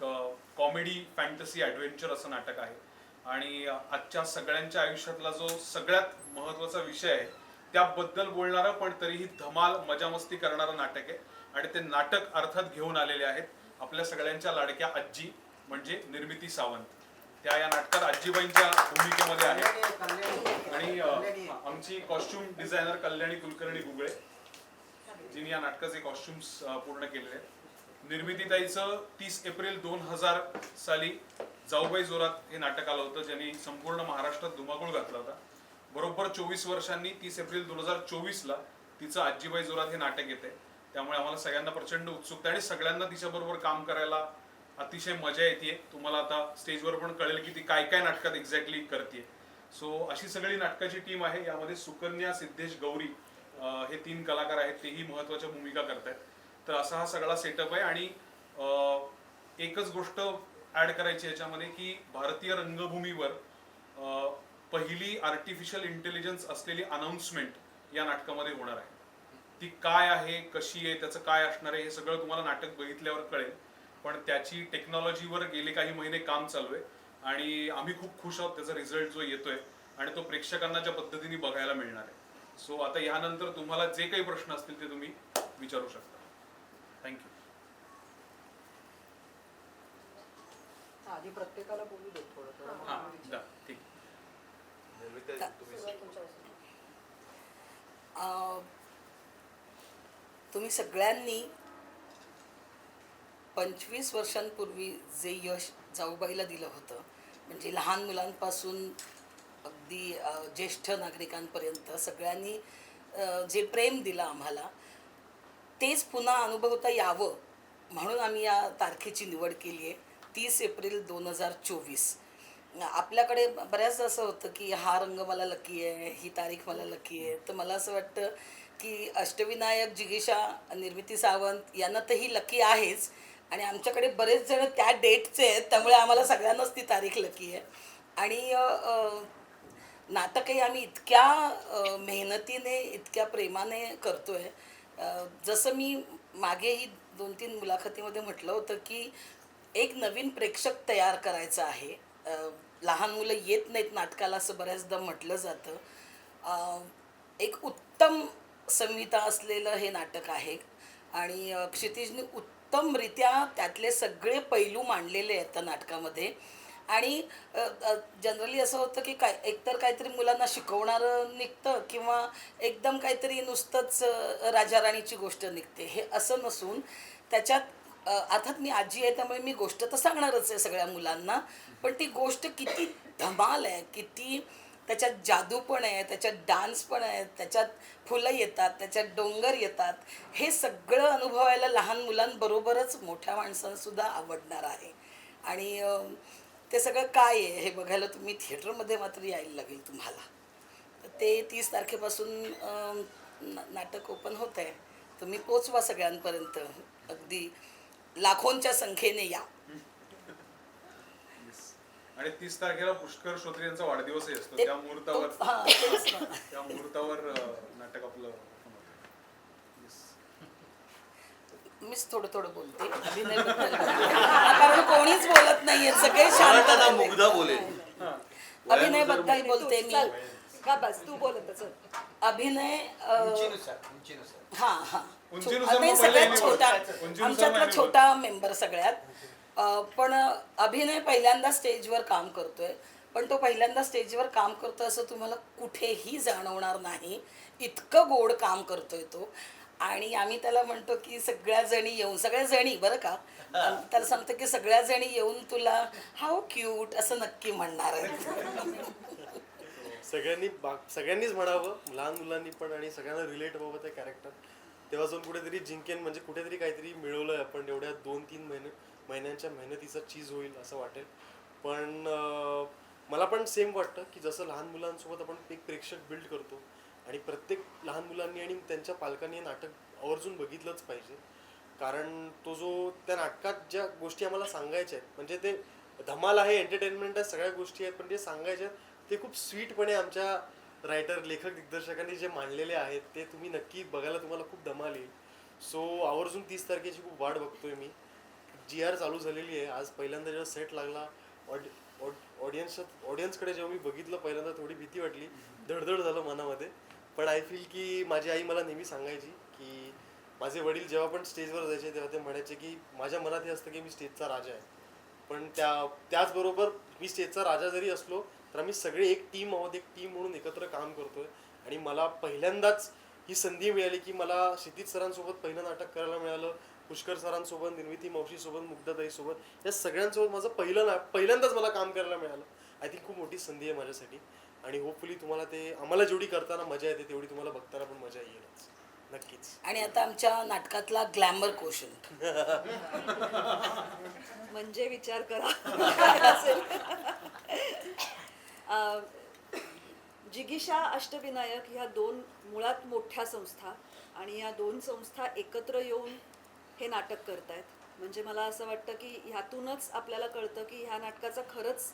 एक comedy fantasy adventure असं नाटक आहे. आणि आजच्या सगळ्यांच्या आयुष्यातला जो सगळ्यात महत्त्वाचा विषय आहे त्याबद्दल बोलणारं पण तरीही धमाल मजा मस्ती करणारं नाटक आहे. आणि ते नाटक अर्थात घेऊन आलेले आहेत आपल्या सगळ्यांच्या लाडक्या आजी म्हणजे निर्मिती सावंत. त्या या नाटकात आजीबाईंच्या भूमिकेमध्ये आहेत. आणि आमची कॉस्ट्युम डिझायनर कल्याणी कुलकर्णी गुगळे जिने या नाटकाचे कॉस्ट्युम्स पूर्ण केलेले आहेत. निर्मितीताईचं तीस एप्रिल दोन हजार साली जाऊबाई जोरात हे नाटक आलं होतं ज्यांनी संपूर्ण महाराष्ट्रात धुमाकूळ घातला होता. बरोबर चोवीस वर्षांनी तीस एप्रिल दोन हजार चोवीसला तिचं आजीबाई जोरात हे नाटक येते त्यामुळे आम्हाला सगळ्यांना प्रचंड उत्सुकता आणि सगळ्यांना तिच्याबरोबर काम करायला अतिशय मजा येते तुम्हाला आता स्टेजवर पण कळेल की ती काय काय नाटकात एक्झॅक्टली करते सो अशी सगळी नाटकाची टीम आहे. यामध्ये सुकन्या सिद्धेश गौरी हे तीन कलाकार आहेत. तेही महत्त्वाच्या भूमिका करतायत. तर असा हा सगळा सेटअप आहे आणि एकच गोष्ट ऍड करायची याच्यामध्ये की भारतीय रंगभूमीवर पहिली आर्टिफिशियल इंटेलिजन्स असलेली अनाउन्समेंट या नाटकामध्ये होणार आहे. ती काय आहे कशी आहे त्याचं काय असणार आहे हे सगळं तुम्हाला नाटक बघितल्यावर कळेल. पण त्याची टेक्नॉलॉजीवर गेले काही महिने काम चालू आहे आणि आम्ही खूप खुश आहोत त्याचा रिझल्ट जो येतोय आणि तो प्रेक्षकांना ज्या पद्धतीने बघायला मिळणार आहे. सो आता यानंतर तुम्हाला जे काही प्रश्न असतील ते तुम्ही विचारू शकता. थँक्यू आधी प्रत्येकाला बोलू देत थोडं थोडं. हां दा, ठीक. अं, तुम्ही सगळ्यांनी पंचवीस वर्षांपूर्वी जे यश जाऊबाईला दिलं होतं म्हणजे लहान मुलांपासून अगदी अं, ज्येष्ठ नागरिकांपर्यंत सगळ्यांनी अं, जे प्रेम दिलं आम्हाला तेच पुन्हा अनुभवता यावं. म्हणून आम्ही या तारखेची निवड केली आहे. तीस एप्रिल दोन हजार चोवीस. आपल्याकडे बऱ्याचदा असं होतं की हा रंग मला लकी आहे ही तारीख मला लकी आहे. तर मला असं वाटतं की अष्टविनायक जिगीषा निर्मिती सावंत यांना तर ही लकी आहेच. आणि आमच्याकडे बरेच जण त्या डेटचे आहेत त्यामुळे आम्हाला सगळ्यांनाच ती तारीख लकी आहे. आणि नाटकही आम्ही इतक्या मेहनतीने इतक्या प्रेमाने करतो आहे जसं मी मागेही दोन तीन मुलाखतीमध्ये म्हटलं होतं की एक नवीन प्रेक्षक तयार करायचा आहे. लहान मुलं येत नाहीत नाटकाला असं बऱ्याचदा म्हटलं जातं. एक उत्तम संहिता असलेलं हे नाटक आहे आणि क्षितिजने उत्तमरित्या त्यातले सगळे पैलू मांडलेले आहेत त्या नाटकामध्ये. आणि जनरली असं होतं की काय एकतर काहीतरी मुलांना शिकवणारं निघतं किंवा एकदम काहीतरी नुसतंच राजाराणीची गोष्ट निघते. हे असं नसून त्याच्यात अर्थात मी आजी आहे त्यामुळे मी गोष्ट तर सांगणारच आहे सगळ्या मुलांना पण ती गोष्ट किती धमाल आहे किती त्याच्यात जादू पण आहे त्याच्यात डान्स पण आहे त्याच्यात फुलं येतात त्याच्यात डोंगर येतात हे सगळं अनुभवायला लहान मुलांबरोबरच मोठ्या माणसांसुद्धा आवडणार आहे. आणि ते सगळं काय आहे हे बघायला तुम्ही थिएटरमध्ये मात्र यायला लागेल तुम्हाला. ते तीस तारखेपासून नाटक ओपन होत आहे. तुम्ही पोचवा सगळ्यांपर्यंत. अगदी लाखोंच्या संख्येने या. आणि तीस तारखेला पुष्कर श्रोत्री यांचा वाढदिवसही असतो. त्या मुहूर्तावर. त्या मुहूर्तावर नाटक आपलं मीच थोडं थोडं बोलते. अभिनयबद्दल कारण कोणीच बोलत नाहीये. सगळे शांत आता झाले. मुग्धा बोलेल अभिनयबद्दल बोलते मी. का बस? तू बोलत चल. अभिनय अं, हा हा. उंचीनुसार नाही, मग सगळ्यात छोटा उंचीनुसार आमच्यातला छोटा मेंबर सगळ्यात. अं, पण अभिनय पहिल्यांदा स्टेजवर काम करतोय. पण तो पहिल्यांदा स्टेजवर काम करतोय असं तुम्हाला कुठेही जाणवणार नाही. इतकं गोड काम करतोय तो. आणि आम्ही त्याला म्हणतो की सगळ्या जणी येऊन सगळ्या जणी बरं का? त्याला सांगतो की सगळ्या जणी येऊन तुला हाव क्यूट असं नक्की म्हणणार आहे. सगळ्यांनी सगळ्यांनीच म्हणावं लहान मुलांनी पण आणि सगळ्यांना रिलेट व्हावं ते कॅरेक्टर तेव्हा जाऊन कुठेतरी जिंकेन म्हणजे कुठेतरी काहीतरी मिळवलंय आपण एवढ्या दोन तीन महिने महिन्यांच्या मेहनतीचा चीज होईल असं वाटेल. पण मला पण सेम वाटतं की जसं लहान मुलांसोबत आपण एक प्रेक्षक बिल्ड करतो आणि प्रत्येक लहान मुलांनी आणि त्यांच्या पालकांनी हे नाटक आवर्जून बघितलंच पाहिजे. कारण तो जो त्या नाटकात ज्या गोष्टी आम्हाला सांगायच्या आहेत म्हणजे ते धमाल आहे एंटरटेनमेंट आहे सगळ्या गोष्टी आहेत पण जे सांगायचे आहेत ते खूप स्वीटपणे आमच्या रायटर लेखक दिग्दर्शकांनी जे मांडलेले आहेत ते तुम्ही नक्की बघायला तुम्हाला खूप धमाल येईल. सो आवर्जून तीस तारखेची खूप वाट बघतोय मी. जी आर चालू झालेली आहे आज पहिल्यांदा जेव्हा सेट लागला ऑडियन्स ऑडियन्सकडे जेव्हा मी बघितलं पहिल्यांदा थोडी भीती वाटली. धडधड झालं मनामध्ये. पण आय फील की माझी आई मला नेहमी सांगायची की माझे वडील जेव्हा पण स्टेजवर जायचे तेव्हा ते म्हणायचे की माझ्या मनात हे असतं की मी स्टेजचा राजा आहे. पण त्या त्याचबरोबर मी स्टेजचा राजा जरी असलो तर आम्ही सगळे एक टीम आहोत एक टीम म्हणून एकत्र काम करतोय. आणि मला पहिल्यांदाच ही संधी मिळाली की मला क्षितिज सरांसोबत पहिलं नाटक करायला मिळालं. पुष्कर सरांसोबत निर्मिती मावशीसोबत मुग्धाताईसोबत या सगळ्यांसोबत माझं पहिलं ना पहिल्यांदाच मला काम करायला मिळालं. आय थिंक खूप मोठी संधी आहे माझ्यासाठी. आणि होपफुली तुम्हाला ते आम्हाला जेवढी करताना मजा येते तेवढी तुम्हाला बघताना पण मजा येईलच. नक्कीच. आणि आता आमच्या नाटकातला ग्लॅमर कोशन म्हणजे विचार करा. काय असेल अं, जिगीषा अष्टविनायक ह्या दोन मुळात मोठ्या संस्था आणि या दोन संस्था एकत्र येऊन हे नाटक करतायत. म्हणजे मला असं वाटतं की ह्यातूनच आपल्याला कळतं की ह्या नाटकाचा खरंच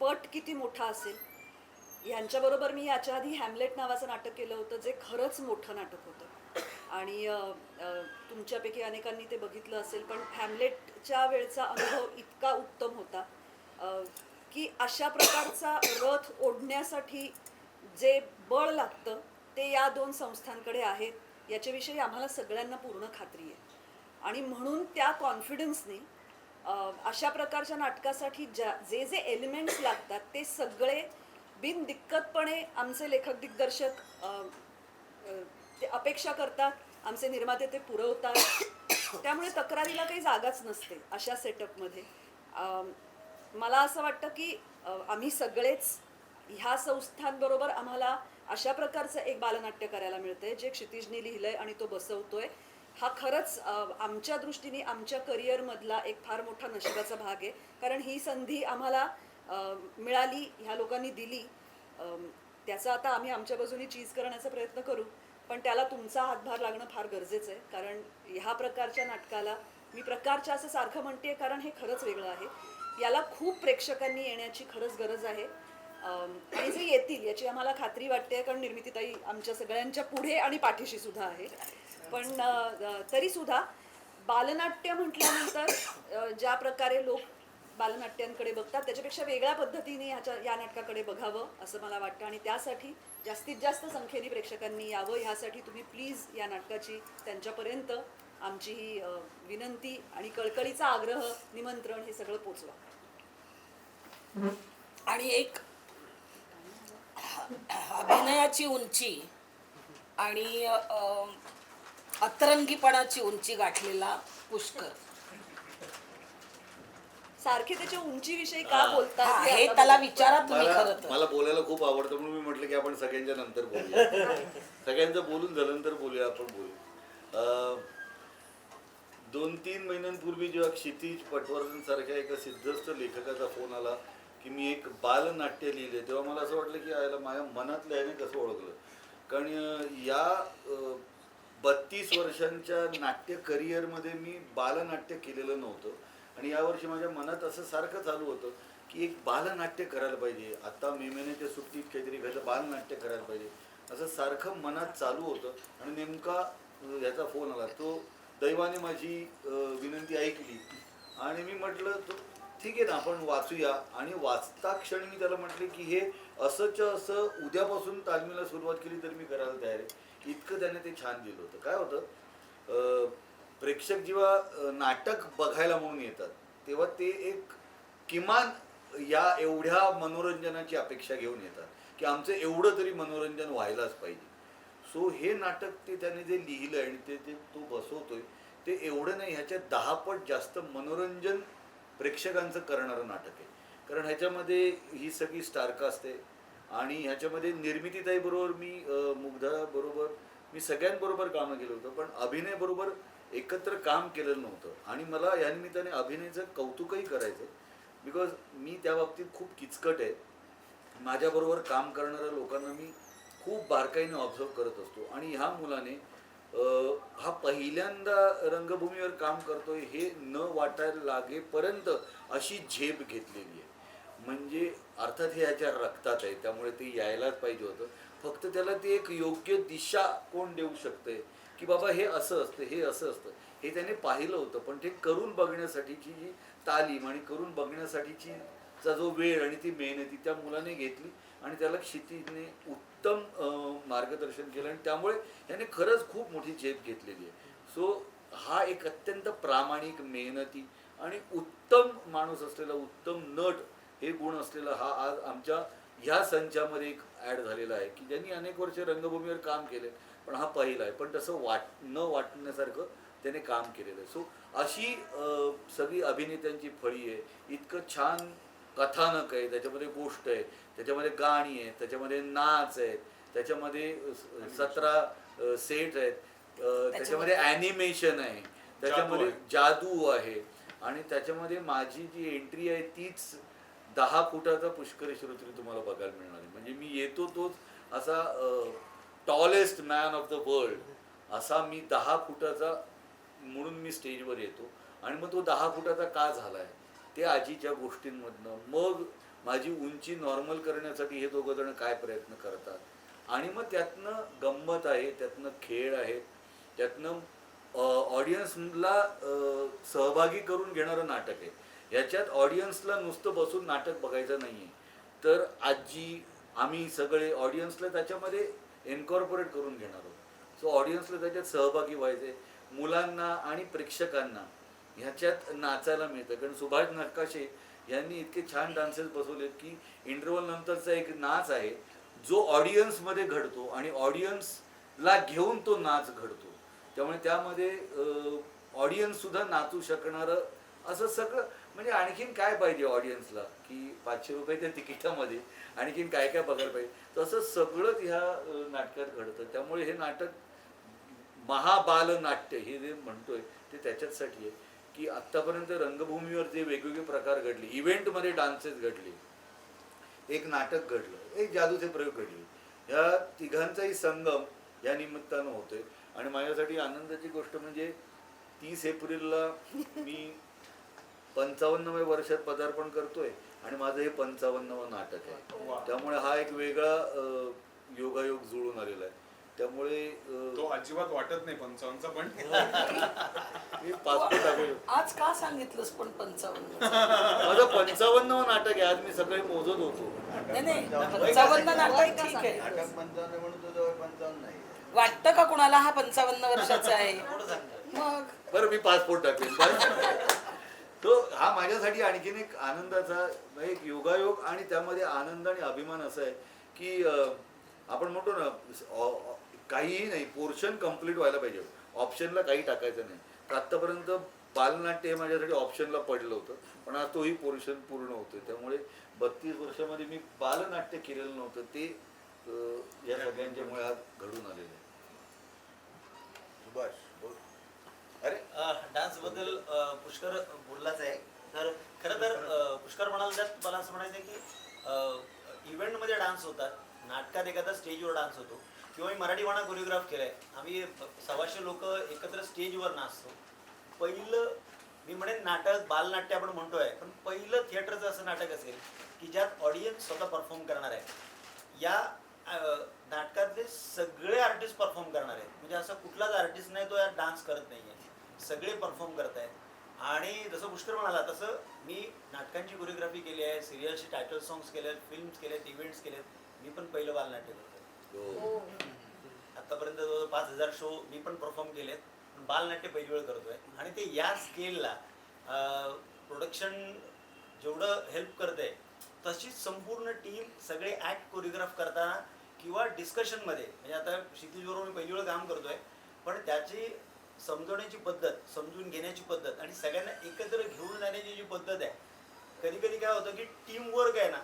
पट किती मोठा असेल. यांच्याबरोबर मी याच्या आधी हॅमलेट नावाचं नाटक केलं होतं जे खरंच मोठं नाटक होतं. आणि तुमच्यापैकी अनेकांनी ते बघितलं असेल पण हॅमलेटच्या वेळचा अनुभव इतका उत्तम होता की अशा प्रकारचा रथ ओढण्यासाठी जे बळ लागतं ते या दोन संस्थांकडे आहेत याच्याविषयी आम्हाला सगळ्यांना पूर्ण खात्री आहे. आणि म्हणून त्या कॉन्फिडन्सने अशा प्रकारच्या नाटकासाठी ज्या जे जे एलिमेंट्स लागतात ते सगळे बिनदिक्कतपणे आमचे लेखक दिग्दर्शक ते अपेक्षा करतात आमचे निर्माते ते पुरवतात. त्यामुळे तक्रारीला काही जागाच नसते अशा सेटअपमध्ये मला असं वाटतं की आम्ही सगळेच ह्या संस्थांबरोबर आम्हाला अशा प्रकारचं एक बालनाट्य करायला मिळतंय जे क्षितिजनी लिहिलंय आणि तो बसवतोय. हा खरंच आमच्या दृष्टीने आमच्या करिअरमधला एक फार मोठा नशिबाचा भाग आहे. कारण ही संधी आम्हाला मिळाली ह्या लोकांनी दिली. त्याचा आता आम्ही आमच्या बाजूने चीज करण्याचा प्रयत्न करू. पण त्याला तुमचा हातभार लागणं फार गरजेचं आहे. कारण ह्या प्रकारच्या नाटकाला मी प्रकारच्या असं सारखं म्हणते कारण हे खरंच वेगळं आहे. याला खूप प्रेक्षकांनी येण्याची खरंच गरज आहे. आणि जे येतील याची आम्हाला खात्री वाटते कारण निर्मितीताई आमच्या सगळ्यांच्या पुढे आणि पाठीशी सुद्धा आहे. पण तरी सुद्धा बालनाट्य म्हटल्यानंतर ज्या प्रकारे लोक बालनाट्यांकडे बघतात त्याच्यापेक्षा वेगळ्या पद्धतीने ह्याच्या या नाटकाकडे बघावं असं मला वाटतं. आणि त्यासाठी जास्तीत जास्त संख्येने प्रेक्षकांनी यावं. ह्यासाठी तुम्ही प्लीज या नाटकाची त्यांच्यापर्यंत आमची ही विनंती आणि कळकळीचा आग्रह निमंत्रण हे सगळं पोचवा. आणि एक अभिनयाची उंची आणि अ, अतरंगीपणाची उंची गाठलेला पुष्कर. सारखे त्याच्या उंचीविषयी का बोलतात हे हे त्याला. विचारा तुम्ही मला खरं तर. मला बोलायला खूप आवडतं म्हणून मी म्हटलं की आपण सगळ्यांच्या नंतर बोलूया. सगळ्यांचं बोलून झाल्यानंतर बोलूया आपण बोलू. अं, दोन तीन महिन्यांपूर्वी जेव्हा क्षितिज पटवर्धन सारख्या एका सिद्धस्थ लेखकाचा फोन आला की मी एक बालनाट्य लिहिले. तेव्हा मला असं वाटलं की याला माझ्या मनातल्या ह्याने कसं ओळखलं. कारण या बत्तीस वर्षांच्या नाट्य करिअरमध्ये मी बालनाट्य केलेलं नव्हतं. आणि यावर्षी माझ्या मनात असं सारखं चालू होतं की एक बालनाट्य करायला पाहिजे. आता मे महिन्याच्या सुट्टीत काहीतरी घ्यायचं बालनाट्य करायला पाहिजे. असं सारखं मनात चालू होतं. आणि नेमका ह्याचा फोन आला. तो दैवाने माझी विनंती ऐकली. आणि मी म्हटलं तो ठीक आहे ना आपण वाचूया. आणि वाचता क्षणी मी त्याला म्हटले की हे असंच्या असं उद्यापासून तालमीला सुरुवात केली तर मी करायला तयार आहे. इतकं त्याने ते छान दिलं होतं. काय होतं? प्रेक्षक जेव्हा नाटक बघायला म्हणून येतात तेव्हा ते एक किमान या एवढ्या मनोरंजनाची अपेक्षा घेऊन येतात की आमचं एवढं तरी मनोरंजन व्हायलाच पाहिजे. सो हे नाटक ते त्याने जे लिहिलं आणि ते ते तो बसवतोय ते एवढं नाही ह्याच्या दहा पट जास्त मनोरंजन प्रेक्षकांचं करणारं नाटक आहे. कारण ह्याच्यामध्ये ही सगळी स्टारकास्ट आहे. आणि ह्याच्यामध्ये निर्मितीताईबरोबर मी मुग्धाबरोबर मी सगळ्यांबरोबर कामं केलं होतं. पण अभिनयबरोबर एकत्र काम केलेलं नव्हतं. आणि मला या निमित्ताने अभिनयचं कौतुकही करायचं बिकॉज मी त्या बाबतीत खूप किचकट आहे. माझ्याबरोबर काम करणाऱ्या लोकांना मी खूप बारकाईने ऑब्झर्व करत असतो. आणि ह्या मुलाने हा पहिल्यांदा रंगभूमीवर काम करतोय हे न वाटायला लागेपर्यंत अशी झेप घेतलेली आहे. म्हणजे अर्थात हे ह्याच्या रक्तात आहे त्यामुळे ते यायलाच पाहिजे होतं. फक्त त्याला ती एक योग्य दिशा कोण देऊ शकते की बाबा हे असं असतं हे असं असतं. हे त्याने पाहिलं होतं पण ते करून बघण्यासाठीची जी तालीम आणि करून बघण्यासाठीची चा जो वेळ आणि ती मेहनती त्या मुलाने घेतली आणि त्याला क्षितीने उत्तम मार्गदर्शन केलं आणि त्यामुळे याने खरंच खूप मोठी झेप घेतलेली आहे. सो हा एक अत्यंत प्रामाणिक मेहनती आणि उत्तम माणूस असलेला उत्तम नट हे गुण असलेला हा आज आमच्या ह्या संचामध्ये एक ॲड झालेला आहे की ज्यांनी अनेक वर्ष रंगभूमीवर काम केले पण हा पहिला आहे. पण तसं वाट न वाटण्यासारखं त्याने काम केलेलं आहे. सो अशी सगळी अभिनेत्यांची फळी आहे. इतकं छान कथानक आहे त्याच्यामध्ये गोष्ट आहे त्याच्यामध्ये गाणी आहेत त्याच्यामध्ये नाच आहेत त्याच्यामध्ये सतरा सेट आहेत त्याच्यामध्ये ॲनिमेशन आहे त्याच्यामध्ये आहे. जादू आहे आणि त्याच्यामध्ये माझी जी एंट्री आहे तीच दहा फुटाचा पुष्करी श्रोत्री तुम्हाला बघायला मिळणार आहे. म्हणजे मी येतो तोच असा tallest man of the world असा मी दहा फुटाचा म्हणून मी स्टेजवर येतो. आणि मग तो दहा फुटाचा का झालाय? ते आजीच्या गोष्टींमधनं मग माझी उंची नॉर्मल करण्यासाठी हे दोघं जण काय प्रयत्न करतात? आणि मग त्यातनं गंमत आहे त्यातनं खेळ आहे त्यातनं ऑडियन्सला सहभागी करून घेणारं नाटक आहे. याच्यात ऑडियन्सला नुसतं बसून नाटक बघायचं नाही आहे तर आजी आम्ही सगळे ऑडियन्सला त्याच्यामध्ये इन्कॉर्पोरेट करून घेणार आहोत. सो ऑडियन्सला त्याच्यात सहभागी व्हायचे मुलांना आणि प्रेक्षकांना ह्याच्यात नाचायला मिळतं. कारण सुभाष नकाशे यांनी इतके छान डान्सेस बसवलेत की इंटरव्हल नंतरचा एक नाच आहे जो ऑडियन्समध्ये घडतो आणि ऑडियन्सला घेऊन तो नाच घडतो. त्यामुळे त्यामध्ये ऑडियन्ससुद्धा नाचू शकणारं असं सगळं म्हणजे आणखीन काय पाहिजे ऑडियन्सला की पाचशे रुपये त्या तिकिटामध्ये आणखीन काय काय बघायला पाहिजे? तसं सगळंच ह्या नाटकात घडतं. त्यामुळे हे नाटक महाबालनाट्य हे जे म्हणतोय ते त्याच्याचसाठी आहे. की आत्तापर्यंत रंगभूमीवर जे वेगवेगळे प्रकार घडले इव्हेंटमध्ये डान्सेस घडले एक नाटक घडलं एक जादूचे प्रयोग घडले. या तिघांचाही संगम या निमित्तानं होतोय. आणि माझ्यासाठी आनंदाची गोष्ट म्हणजे तीस एप्रिलला मी पंचावन्नव्या वर्षात पदार्पण करतोय आणि माझं हे पंचावन्नवं नाटक. आहे. त्यामुळे हा एक वेगळा योगायोग जुळून आलेला आहे. त्यामुळे तो अजिबात वाटत नाही पंचावन्नचा पण. मी पासपोर्ट दाखवलं आज का सांगितलंस पण पंचावन्न? माझं पंचावन्नवं नाटक आहे. आज मी सकाळी मोजत होतो. नाही नाही. पंचावन्न नाटक ठीक आहे. नाटक पंचावन्न म्हणून तो जवळ पंचावन्न नाही वाटतं का कुणाला हा पंचावन्न वर्षाचा आहे? मग? बरं मी पासपोर्ट टाकेन. बरं. तो हा माझ्यासाठी आणखीन एक आनंदाचा एक योगायोग आणि त्यामध्ये आनंद आणि अभिमान असा आहे की अं, आपण म्हणतो ना काहीही नाही पोर्शन कंप्लीट व्हायला पाहिजे. ऑप्शनला काही टाकायचं नाही. तर आत्तापर्यंत बालनाट्य हे माझ्यासाठी ऑप्शनला पडलं होतं पण आज तोही पोर्शन पूर्ण होतोय. त्यामुळे बत्तीस वर्षामध्ये मी बालनाट्य केलेलं नव्हतं. ते या सगळ्यांच्यामुळे आज घडून आलेलं आहे. सुभाष बोल. अरे डान्सबद्दल अ, पुष्कर बोललाच आहे. तर खरं तर पुष्कर म्हणाल त्यात मला असं म्हणायचं आहे की इव्हेंटमध्ये डान्स होतात. नाटकात एखादा स्टेजवर डान्स होतो. किंवा मी मराठी वाणा कोरिओग्राफ केलाय. आम्ही सव्वाशे लोक एकत्र स्टेजवर नाचतो पहिलं मी म्हणेन नाटक बालनाट्य आपण म्हणतोय पण पहिलं थिएटरचं असं नाटक असेल की ज्यात ऑडियन्स स्वतः परफॉर्म करणार आहे. या नाटकातले सगळे आर्टिस्ट परफॉर्म करणार आहेत. म्हणजे असं कुठलाच आर्टिस्ट नाही तो यात डान्स करत नाही आहे सगळे परफॉर्म करत आहेत आणि जसं पुष्कर म्हणाला तसं मी नाटकांची कोरिओग्राफी केली आहे सिरियलची टायटल सॉंग्स केले आहेत फिल्म्स केले आहेत इव्हेंट्स आहेत मी पण पहिलं बालनाट्य करतो तो आतापर्यंत जवळ पाच हजार शो मी पण परफॉर्म केलेत. पण बालनाट्य पहिली वेळ करतोय. आणि ते या स्केलला प्रोडक्शन जेवढं हेल्प करते तशीच संपूर्ण टीम सगळे ॲक्ट कोरिओग्राफ करताना किंवा डिस्कशनमध्ये म्हणजे आता क्षितिजबरोबर मी पहिली वेळ काम करतोय पण त्याची समजवण्याची पद्धत समजून घेण्याची पद्धत आणि सगळ्यांना एकत्र घेऊन जाण्याची जी पद्धत आहे कधी कधी काय होतं की टीमवर्क आहे ना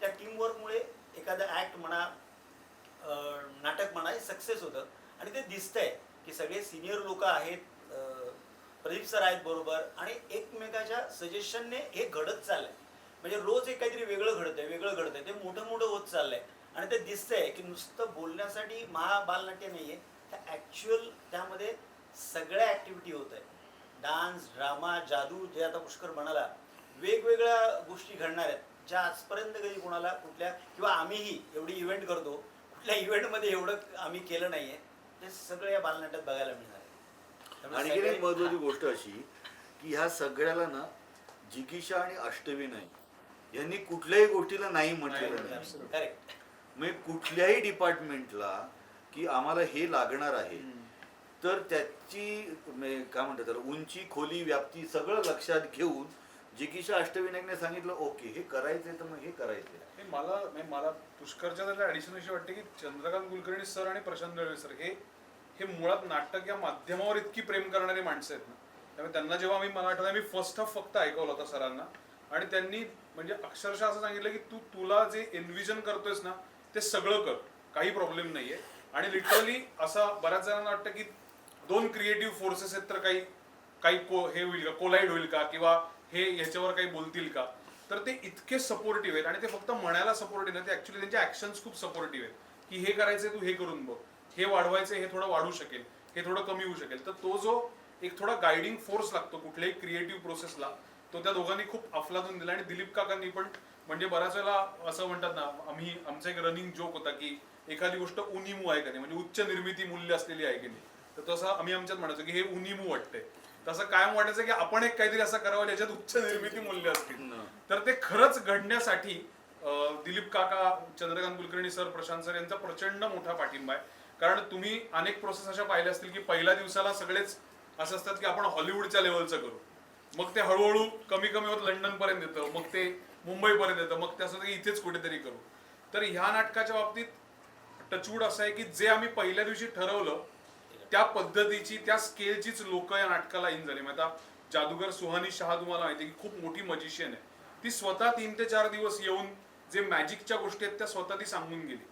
त्या टीमवर्कमुळे एखादा ॲक्ट म्हणा नाटक म्हणा हे सक्सेस होतं. आणि ते दिसतंय की सगळे सिनियर लोक आहेत प्रदीप सर आहेत बरोबर आणि एकमेकाच्या सजेशनने हे घडत चाललंय. म्हणजे रोज एक काहीतरी वेगळं घडतंय वेगळं घडतंय. ते मोठं मोठं होत चाललंय. आणि ते दिसतंय की नुसतं बोलण्यासाठी महाबालनाट्य नाहीये. त्या ॲक्च्युअल त्यामध्ये सगळ्या ॲक्टिव्हिटी होत आहे डान्स ड्रामा जादू जे आता पुष्कर म्हणाला वेगवेगळ्या गोष्टी घडणार आहेत. ज्या आजपर्यंत कधी कोणाला कुठल्या किंवा आम्हीही एवढी इव्हेंट करतो कुठल्या इव्हेंटमध्ये एवढं आम्ही केलं नाहीये. ते सगळं या बालनाट्यात बघायला मिळणार आहे. त्यामुळे आणखी एक सगळे- महत्वाची गोष्ट अशी की ह्या सगळ्याला ना जिगीषा आणि अष्टवी नाही. यांनी कुठल्याही गोष्टीला नाही म्हटलेलं नाही करेक्ट म्हणजे कुठल्याही डिपार्टमेंटला की आम्हाला हे लागणार आहे तर त्याची म्हणजे काय म्हणतात त्याला उंची खोली व्याप्ती सगळं लक्षात घेऊन जिगीषा अष्टविनायकने सांगितलं ओके हे करायचंय तर मग हे करायचंय. हे मला म्हणजे मला पुष्करच्या त्याला ॲडिशन अशी वाटते की चंद्रकांत कुलकर्णी सर आणि प्रशांत दळवे सर हे हे मुळात नाटक या माध्यमावर इतकी प्रेम करणारी माणसं आहेत ना. त्यामुळे त्यांना जेव्हा मी मला आठवतं मी फर्स्ट हाफ फक्त ऐकवला होता सरांना. आणि त्यांनी म्हणजे अक्षरशः असं सांगितलं की तू तुला जे एनविजन करतोयस ना ते सगळं कर. काही प्रॉब्लेम नाहीये. आणि लिटरली असा बऱ्याच जणांना वाटतं की दोन क्रिएटिव्ह फोर्सेस आहेत तर काही काही को हे होईल का कोलाईड होईल का किंवा हे ह्याच्यावर काही बोलतील का? तर ते इतके सपोर्टिव्ह आहेत आणि ते फक्त म्हणायला सपोर्टिव्ह नाही ते ऍक्च्युली त्यांचे ऍक्शन्स खूप सपोर्टिव्ह आहेत. की हे करायचंय तू हे करून बघ. हे वाढवायचंय हे थोडं वाढू शकेल. हे थोडं कमी होऊ शकेल. तर तो जो एक थोडा गायडिंग फोर्स लागतो कुठल्याही क्रिएटिव्ह प्रोसेसला तो त्या दोघांनी खूप अफलातून दिला. आणि दिलीप काकांनी पण म्हणजे बऱ्याच वेळेला असं म्हणतात ना आम्ही आमचा एक रनिंग जोक होता की एखादी गोष्ट उनिमू आहे का नाही? म्हणजे उच्च निर्मिती मूल्य असलेली आहे की नाही? तर तसं आम्ही आमच्यात म्हणायचो की हे उनिमू वाटतंय. तसं कायम वाटायचं की आपण एक काहीतरी असं करावं ज्याच्यात उच्च निर्मिती मूल्य असतील. तर ते खरंच घडण्यासाठी दिलीप काका चंद्रकांत कुलकर्णी सर प्रशांत सर यांचा प्रचंड मोठा पाठिंबा आहे. कारण तुम्ही अनेक प्रोसेस अशा पाहिल्या असतील की पहिल्या दिवसाला सगळेच असं असतात की आपण हॉलिवूडच्या लेवलचं करू. मग ते हळूहळू कमी कमी होत लंडन पर्यंत येतं मग ते मुंबईपर्यंत येतं मग ते असं की इथेच कुठेतरी करू. तर ह्या नाटकाच्या बाबतीत टचवूड असं आहे की जे आम्ही पहिल्या दिवशी ठरवलं त्या पद्धतीची त्या स्केलचीच लोक या नाटकाला इन झाली. आता जादूगर सुहानी शहा तुम्हाला माहिती आहे की खूप मोठी मजिशियन आहे. ती स्वतः तीन ते चार दिवस येऊन जे मॅजिकच्या गोष्टी आहेत त्या स्वतः ती सांगून गेली.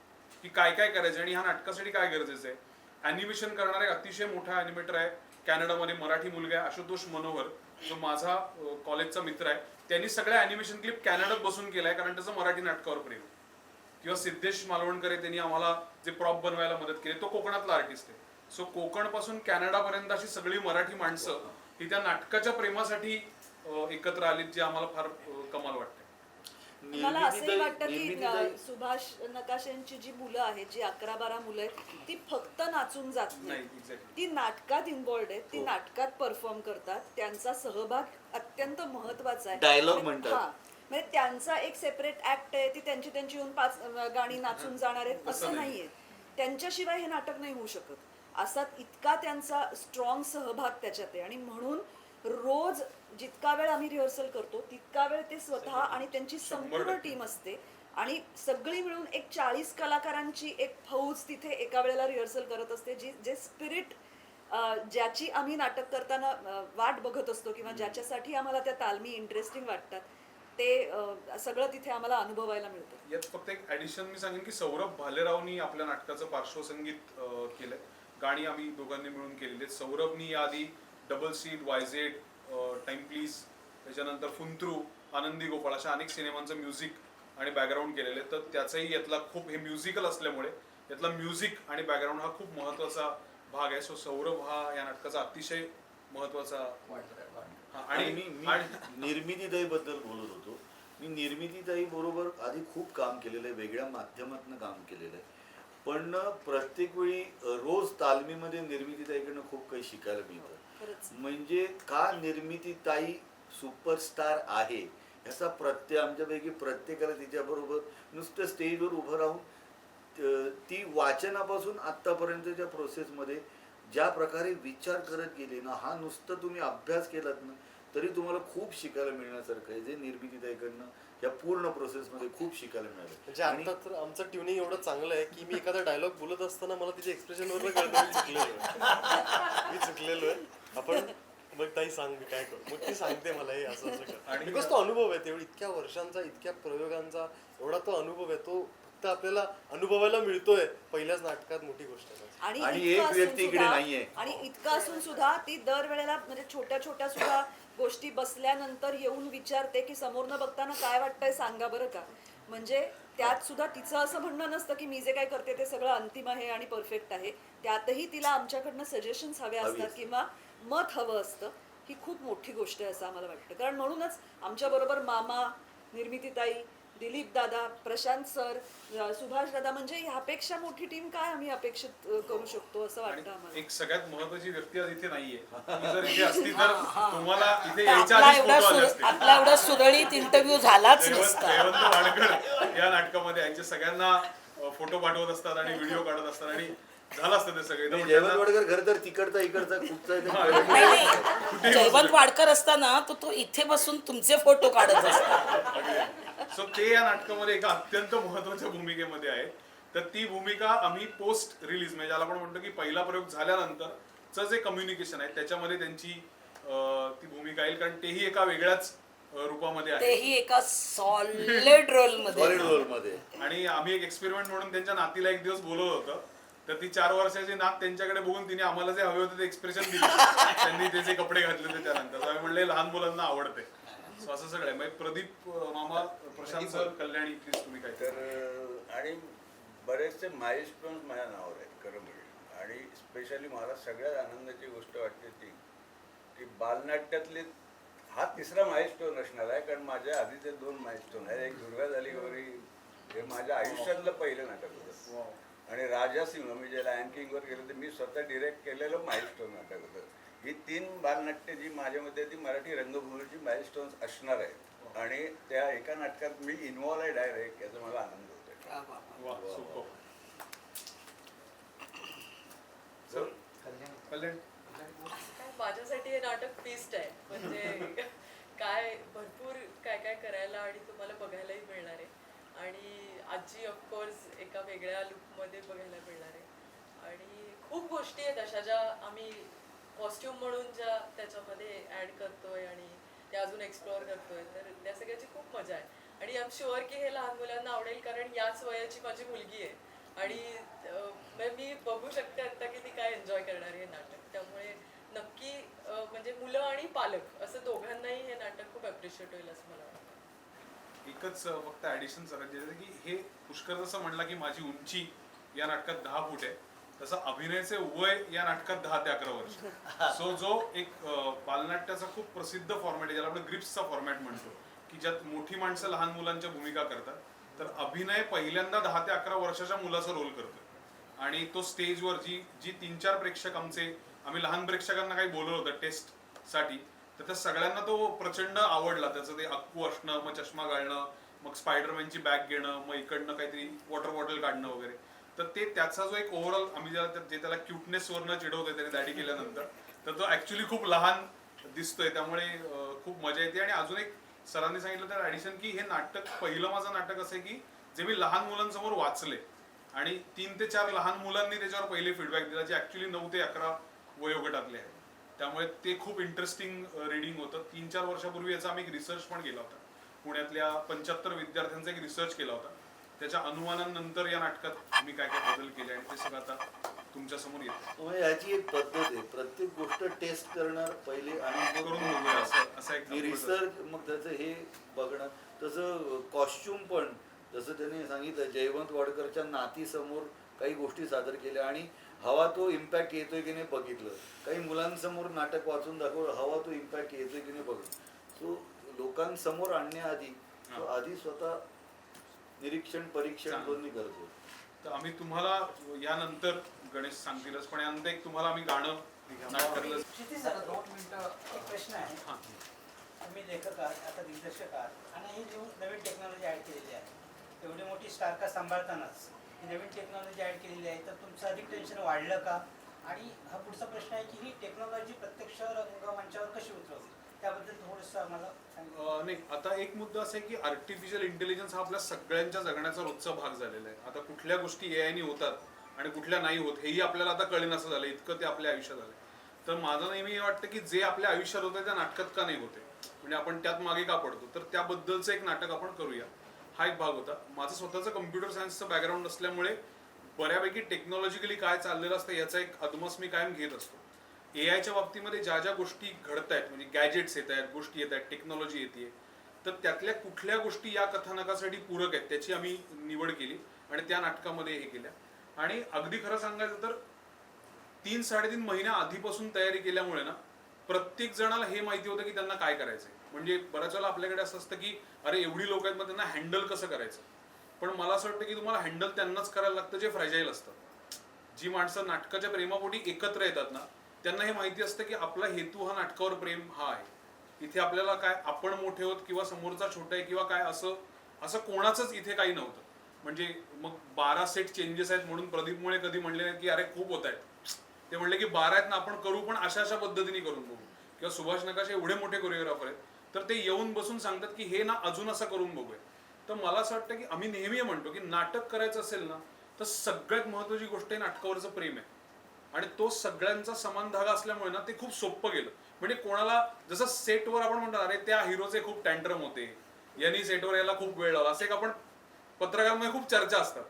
की काय काय करायचं आणि ह्या नाटकासाठी काय गरजेचं आहे? अॅनिमेशन करणारा एक अतिशय मोठा अॅनिमेटर आहे. कॅनडामध्ये मराठी मुलगा आहे आशुतोष मनोहर जो माझा कॉलेजचा मित्र आहे. त्यांनी सगळ्या अॅनिमेशन क्लिप कॅनडात बसून केलाय कारण त्याचं मराठी नाटकावर प्रेम. किंवा सिद्धेश मालवणकर त्यांनी आम्हाला जे प्रॉप बनवायला मदत केली तो कोकणातला आर्टिस्ट आहे. सो कोकणपासून कॅनडा पर्यंत अशी सगळी मराठी माणसं ही त्या नाटकाच्या प्रेमासाठी एकत्र आलीत जे आम्हाला फार कमाल वाटते मला असंही वाटतं की सुभाष नकाशेंची जी मुलं आहेत जी अकरा बारा मुलं आहेत ती फक्त नाचून जात नाही नाही एक्झॅक्टली ती नाटकात इन्वॉल्ड आहेत ती हो. नाटकात परफॉर्म करतात त्यांचा सहभाग अत्यंत महत्त्वाचा आहे Dialogue आणि- म्हणतात. हा. म्हणजे त्यांचा एक सेपरेट ऍक्ट आहे ती त्यांची त्यांची येऊन पाच गाणी नाचून जाणार आहेत असं नाही. नाहीये त्यांच्याशिवाय हे नाटक नाही होऊ शकत असा इतका त्यांचा स्ट्रॉंग सहभाग त्याच्यात आहे. आणि म्हणून रोज जितका वेळ आम्ही रिहर्सल करतो तितका वेळ ते स्वतः आणि त्यांची संपूर्ण. टीम असते. आणि सगळी मिळून एक चाळीस कलाकारांची एक फौज तिथे एका वेळेला रिहर्सल करत असते जी जे स्पिरिट ज्याची आम्ही नाटक करताना वाट बघत असतो किंवा ज्याच्यासाठी आम्हाला त्या तालमी इंटरेस्टिंग वाटतात ते सगळं तिथे आम्हाला अनुभवायला मिळतं. यात फक्त एक ऍडिशन मी सांगेन की सौरभ भालेरावनी आपल्या नाटकाचं पार्श्वसंगीत केलंय. गाणी आम्ही दोघांनी मिळून केलेली आहेत. सौरभनी याआधी double seat YZ time please त्याच्यानंतर फुंत्रू आनंदी गोपाळ अशा अनेक सिनेमांचं म्युझिक आणि बॅकग्राऊंड केलेलं आहे. तर त्याचाही यातला खूप हे म्युझिकल असल्यामुळे यातला म्युझिक आणि बॅकग्राऊंड हा खूप महत्त्वाचा भाग आहे. सो सौरभ हा या नाटकाचा अतिशय महत्त्वाचा हा, आणि आणि मी मी आणि- निर्मितीताई बद्दल बोलत होतो. मी निर्मितीताई बरोबर आधी खूप काम केलेलं आहे वेगळ्या माध्यमातून काम केलेलं आहे. पण प्रत्येक वेळी रोज तालमीमध्ये निर्मितीताईकडनं खूप काही शिकायला मिळतं. म्हणजे का निर्मितीताई सुपरस्टार आहे ह्याचा प्रत्यय आमच्यापैकी प्रत्येकाला तिच्याबरोबर नुसतं स्टेजवर उभं राहून त- ती वाचनापासून आत्तापर्यंतच्या प्रोसेसमध्ये ज्या प्रकारे विचार करत गेली ना हा नुसतं तुम्ही अभ्यास केलात ना तरी तुम्हाला खूप शिकायला मिळण्यासारखं आहे जे निर्मितीताईकडनं या पूर्ण प्रोसेसमध्ये खूप शिकायला म्हणजे मिळालं आता तर आमचं ट्युनिंग एवढं चांगलं आहे की मी एखादा डायलॉग बोलत असताना मला तिच्या एक्सप्रेशन कळतं मी चुकलेलो आहे. मी चुकलेलो आहे. आपण मग ताई सांग मी काय करू? मग ती सांगते मला हे असं असं कर. आणि- बिकॉज तो अनुभव आहे तेवढी इतक्या वर्षांचा इतक्या प्रयोगांचा एवढा तो अनुभव आहे तो फक्त आपल्याला अनुभवायला मिळतोय पहिल्याच नाटकात मोठी गोष्ट आहे. आणि आणि इतकं एक असून व्यक्ती इकडे सुद्धा- नाहीये. आणि इतकं असून सुद्धा ती दरवेळेला म्हणजे छोट्या छोट्या सुद्धा गोष्टी बसल्यानंतर येऊन विचारते की समोरनं बघताना काय वाटतंय सांगा बरं का. म्हणजे त्यात सुद्धा तिचं असं म्हणणं नसतं की मी जे काय करते ते सगळं अंतिम आहे आणि परफेक्ट आहे. त्यातही तिला आमच्याकडनं सजेशन्स हवे असतात. किंवा मत हवं असतं ही खूप मोठी गोष्ट आहे असं आम्हाला वाटतं. कारण म्हणूनच आमच्या बरोबर मामा निर्मितीताई दिलीप दादा प्रशांत सर सुभाष दादा म्हणजे ह्यापेक्षा मोठी टीम काय आम्ही अपेक्षित करू शकतो असं वाटतं आम्हाला? एक सगळ्यात महत्वाची व्यक्ती आज इथे नाहीये. ती जर इथे असती तर तुम्हाला इथे यायच्या आपला आधीच एवढा फोटो आले सुर- असते आपला एवढा सुरळीत इंटरव्ह्यू झालाच नसता. वाडकर या नाटकामध्ये यांचे सगळ्यांना फोटो पाठवत असतात आणि व्हिडिओ काढत असतात आणि झालं असतं ते सगळे. जयवंत वाडकर खरं तर तिकडचा इकडचा कुठचा आहे ते नाही कळत नाही. नाही. जयवंत वाडकर असताना तो तो इथे बसून तुमचे फोटो काढत असतो. सो ते या नाटकामध्ये एका अत्यंत महत्त्वाच्या भूमिकेमध्ये आहे तर ती भूमिका आम्ही पोस्ट रिलीज म्हणजे ज्याला आपण म्हणतो की पहिला प्रयोग झाल्यानंतरचं जे कम्युनिकेशन आहे त्याच्यामध्ये त्यांची अं, ती भूमिका येईल. कारण तेही एका वेगळ्याच अं, रूपामध्ये आहे. तेही एका सॉलिड रोलमध्ये. Solid role मध्ये. आणि आम्ही एक एक्सपेरिमेंट म्हणून त्यांच्या नातीला एक दिवस बोलवलं होतं. तर ती चार वर्षाची नात त्यांच्याकडे बघून तिने आम्हाला जे हवे होते ते एक्सप्रेशन दिले. त्यांनी त्याचे कपडे घातले होते त्यानंतर. तर आम्ही म्हणले लहान मुलांना आवडते. सो असं सगळं आहे. म्हणजे प्रदीप मामा प्रशांत सर कल्याणी प्लीज तुम्ही काय तर आणि बरेचसे माइलस्टोन्स माझ्या नावावर आहेत खरं म्हणजे. आणि स्पेशली मला सगळ्यात आनंदाची गोष्ट वाटते ती की बालनाट्यातले हा तिसरा माइलस्टोन असणार आहे कारण माझ्या आधीचे दोन माइलस्टोन आहेत. एक दुर्गा झाली गौरी हे माझ्या आयुष्यातलं पहिलं नाटक होतं. आणि राजा सिंह मी जे लायन किंगवर गेलो ते मी स्वतः डिरेक्ट केलेलं माइलस्टोन नाटक होतं. ही तीन बालनाट्य जी माझ्यामध्ये ती मराठी रंगभूमीची माइलस्टोन्स असणार आहेत. आणि त्या एका नाटकात मी इन्व्हॉल्व आहे डायरेक्ट याचा मला आनंद काय माझ्यासाठी हे नाटक फीस्ट आहे. म्हणजे काय भरपूर काय काय करायला आणि तुम्हाला बघायलाही मिळणार आहे. आणि आजी ऑफकोर्स एका वेगळ्या लुकमध्ये बघायला मिळणार आहे. आणि खूप गोष्टी आहेत अशा ज्या आम्ही कॉस्ट्युम म्हणून ज्या त्याच्यामध्ये ॲड करतोय आणि त्या अजून एक्सप्लोअर करतोय. तर त्या सगळ्याची खूप मजा आहे. आणि आम शुअर की हे लहान मुलांना आवडेल कारण याच वयाची माझी मुलगी आहे. आणि म्हणजे मी बघू शकते आता की ती काय एन्जॉय करणार आहे हे नाटक. त्यामुळे नक्की म्हणजे मुलं आणि पालक असं दोघांनाही हे नाटक खूप अप्रिशिएट होईल असं मला वाटतं. एकच फक्त ऍडिशन सर की हे पुष्कर जसं म्हणला की माझी उंची या नाटकात दहा फूट आहे तसं अभिनयाचे वय या नाटकात दहा ते अकरा वर्ष सो जो एक बालनाट्याचा खूप प्रसिद्ध फॉर्मॅट आहे ज्याला आपण ग्रिप्सचा फॉर्मॅट म्हणतो की ज्यात मोठी माणसं लहान मुलांच्या भूमिका करतात तर अभिनय पहिल्यांदा दहा ते अकरा वर्षाच्या मुलाचा रोल करतो आणि तो स्टेजवर जी जी तीन चार प्रेक्षक आमचे आम्ही लहान प्रेक्षकांना काही बोलवलं होतं टेस्टसाठी तर त्या सगळ्यांना तो प्रचंड आवडला. त्याचं ते अक्कू असणं मग चष्मा घालणं मग स्पायडरमॅनची बॅग घेणं मग इकडनं काहीतरी वॉटर बॉटल काढणं वगैरे. तर ते त्याचा जो एक ओव्हरऑल आम्ही ज्याला जे त्याला क्युटनेसवरनं चिडवतोय त्याने दाढी केल्यानंतर तर तो ऍक्च्युली खूप लहान दिसतोय. त्यामुळे खूप मजा येते. आणि अजून एक सरांनी सांगितलं तर ॲडिशन की हे नाटक पहिलं माझं नाटक असं आहे की जे मी लहान मुलांसमोर वाचले आणि तीन ते चार लहान मुलांनी त्याच्यावर पहिले फीडबॅक दिला जे ऍक्च्युली नऊ ते अकरा वयोगटातले आहेत. त्यामुळे ते खूप इंटरेस्टिंग रिडिंग होतं. तीन चार वर्षापूर्वी याचा आम्ही एक रिसर्च पण केला होता. पुण्यातल्या पंच्याहत्तर विद्यार्थ्यांचा एक रिसर्च केला होता. त्याच्या अनुमानानंतर या नाटकात आम्ही काय काय बदल केले आणि ते सगळं आता तुमच्यासमोर येतं. म्हणजे ह्याची एक पद्धत आहे. प्रत्येक गोष्ट टेस्ट करणार पहिले आणि करून असं असं एक रिसर्च मग त्याचं हे बघणं तसं कॉस्ट्युम पण जसं त्याने सांगितलं जयवंत वाडकरच्या नातीसमोर काही गोष्टी सादर केल्या आणि हवा तो इम्पॅक्ट येतोय की नाही बघितलं. काही मुलांसमोर नाटक वाचून दाखवलं हवा तो इम्पॅक्ट येतोय की नाही बघितलं सो लोकांसमोर आणण्याआधी तो आधी स्वतः निरीक्षण परीक्षण. दोन्ही करतो. तर आम्ही तुम्हाला यानंतर गणेश सांगतीलच पण यानंतर एक तुम्हाला आम्ही गाणं दोन मिनिटं. एक प्रश्न आहे. हां. तुम्ही लेखक आहात आता दिग्दर्शक आहात आणि ही जी नवीन टेक्नॉलॉजी ॲड केलेली आहे एवढी मोठी स्टारका सांभाळतानाच नवीन टेक्नॉलॉजी ॲड केलेली आहे तर तुमचं अधिक टेन्शन वाढलं का? आणि हा पुढचा प्रश्न आहे की ही टेक्नॉलॉजी प्रत्यक्ष रंगमंचावर कशी उतरवली त्याबद्दल थोडंसं नाही आता एक मुद्दा असा आहे की आर्टिफिशियल इंटेलिजन्स हा आपल्या सगळ्यांच्या जगण्याचा रोजचा भाग झालेला आहे. आता कुठल्या गोष्टी ए आयनी होतात आणि कुठल्या नाही होत हेही आपल्याला आता कळेन असं झालं इतकं ते आपल्या आयुष्यात आलं तर माझं नेहमी हे वाटतं की जे आपल्या आयुष्यात होतं त्या नाटकात का नाही होते म्हणजे आपण त्यात मागे का पडतो? तर त्याबद्दलचं एक नाटक आपण करूया. हा एक भाग होता. माझं स्वतःचं कम्प्युटर सायन्सचं बॅकग्राऊंड असल्यामुळे बऱ्यापैकी टेक्नॉलॉजिकली काय चाललेलं असतं याचा एक अदमस मी कायम घेत असतो. ए आयच्या बाबतीमध्ये ज्या ज्या गोष्टी घडत आहेत म्हणजे गॅजेट्स येत आहेत गोष्टी येत आहेत टेक्नॉलॉजी येते तर त्यातल्या कुठल्या गोष्टी या कथानकासाठी पूरक आहेत त्याची आम्ही निवड केली आणि त्या नाटकामध्ये हे केल्या. आणि अगदी खरं सांगायचं तर तीन साडेतीन महिन्या आधीपासून तयारी केल्यामुळे ना प्रत्येक जणाला हे माहिती होतं की त्यांना काय करायचंय. म्हणजे बऱ्याच वेळेला आपल्याकडे असं असतं की अरे एवढी लोक आहेत मग त्यांना हँडल कसं करायचं? पण मला असं वाटतं की तुम्हाला हँडल त्यांनाच करायला लागतं जे फ्रॅजाईल असतं. जी माणसं नाटकाच्या प्रेमापोटी एकत्र येतात ना त्यांना हे माहिती असतं की आपला हेतू हा नाटकावर प्रेम हा आहे. इथे आपल्याला काय आपण मोठे होत किंवा समोरचा छोटा आहे किंवा काय असं असं कोणाचंच इथे काही नव्हतं. म्हणजे मग बारा सेट चेंजेस आहेत म्हणून प्रदीपमुळे कधी म्हणले नाही की अरे खूप होत आहेत. ते म्हणले की बारा आहेत ना आपण करू पण अशा अशा पद्धतीने करून बघू. किंवा सुभाष नकाशे एवढे मोठे कोरिओग्राफर आहेत तर ते येऊन बसून सांगतात की हे ना अजून असं करून बघूया. तर मला असं वाटतं की आम्ही नेहमी म्हणतो की नाटक करायचं असेल ना तर सगळ्यात महत्वाची गोष्ट आहे नाटकावरचं प्रेम आहे. आणि तो सगळ्यांचा समान धागा असल्यामुळे ना ते खूप सोपं गेलं. म्हणजे कोणाला जसं सेटवर आपण म्हणतो अरे त्या हिरोचे खूप टँट्रम होते. यांनी सेटवर यायला खूप वेळ लावला. असं एक आपण पत्रकारांमध्ये खूप चर्चा असतात.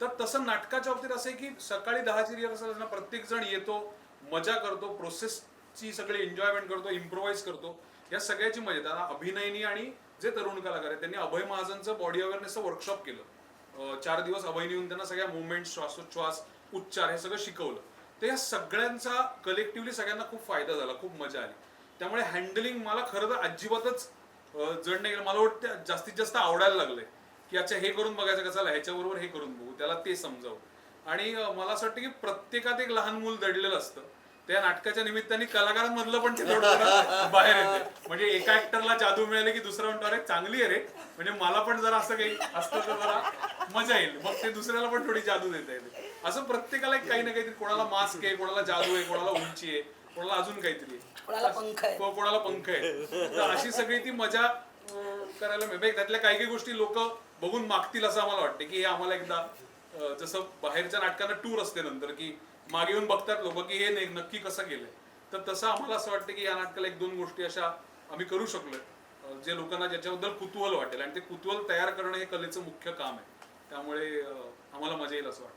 तर तसं नाटकाच्या बाबतीत असं आहे की सकाळी दहाची रिहर्सल ना प्रत्येक जण येतो मजा करतो प्रोसेसची सगळी एन्जॉयमेंट करतो इम्प्रोवाइज करतो. या सगळ्याची मजा आता अभिनयनी आणि जे तरुण कलाकार आहेत त्यांनी अभय महाजनचं बॉडी अवेअरनेसचं वर्कशॉप केलं. चार दिवस अभयनी येऊन त्यांना सगळ्या मुवमेंट श्वासोच्छ्वास उच्चार हे सगळं शिकवलं. तर या सगळ्यांचा कलेक्टिव्हली सगळ्यांना खूप फायदा झाला खूप मजा आली. त्यामुळे हँडलिंग मला खरं तर अजिबातच जड नाही गेलं. मला वाटतं जास्तीत जास्त आवडायला लागलंय. की अच्छा हे करून बघायचं कसं चला ह्याच्याबरोबर हे करून बघू त्याला ते समजावू. आणि मला असं वाटतं की प्रत्येकात एक लहान मूल दडलेलं असतं. त्या नाटकाच्या निमित्ताने कलाकारांमधलं पण ते थोडं थोडं बाहेर येते. म्हणजे एका ऍक्टरला जादू मिळाले की दुसरा म्हणतो अरे चांगली आहे रे. म्हणजे मला पण जरा असं काही असतं तर जरा मजा येईल. मग ते दुसऱ्याला पण थोडी जादू देता येते. असं प्रत्येकाला काही ना काहीतरी कोणाला मास्क आहे कोणाला जादू आहे कोणाला उंची आहे कोणाला अजून काहीतरी आहे. कोणाला पंख आहे. तर अशी सगळी ती मजा करायला मिळते. त्यातल्या काही काही गोष्टी लोक बघून मागतील असं आम्हाला वाटते की हे आम्हाला एकदा जसं बाहेरच्या नाटकांना टूर असते नंतर की मागे येऊन बघतात लोक की हे नक्की कसं गेलंय तर तसं आम्हाला असं वाटतं की या नाटकाला एक दोन गोष्टी अशा आम्ही करू शकलोय. जे लोकांना ज्याच्याबद्दल कुतूहल वाटेल आणि ते कुतूहल तयार करणं हे कलेचं मुख्य काम आहे. त्यामुळे आम्हाला मजा येईल असं वाटतं.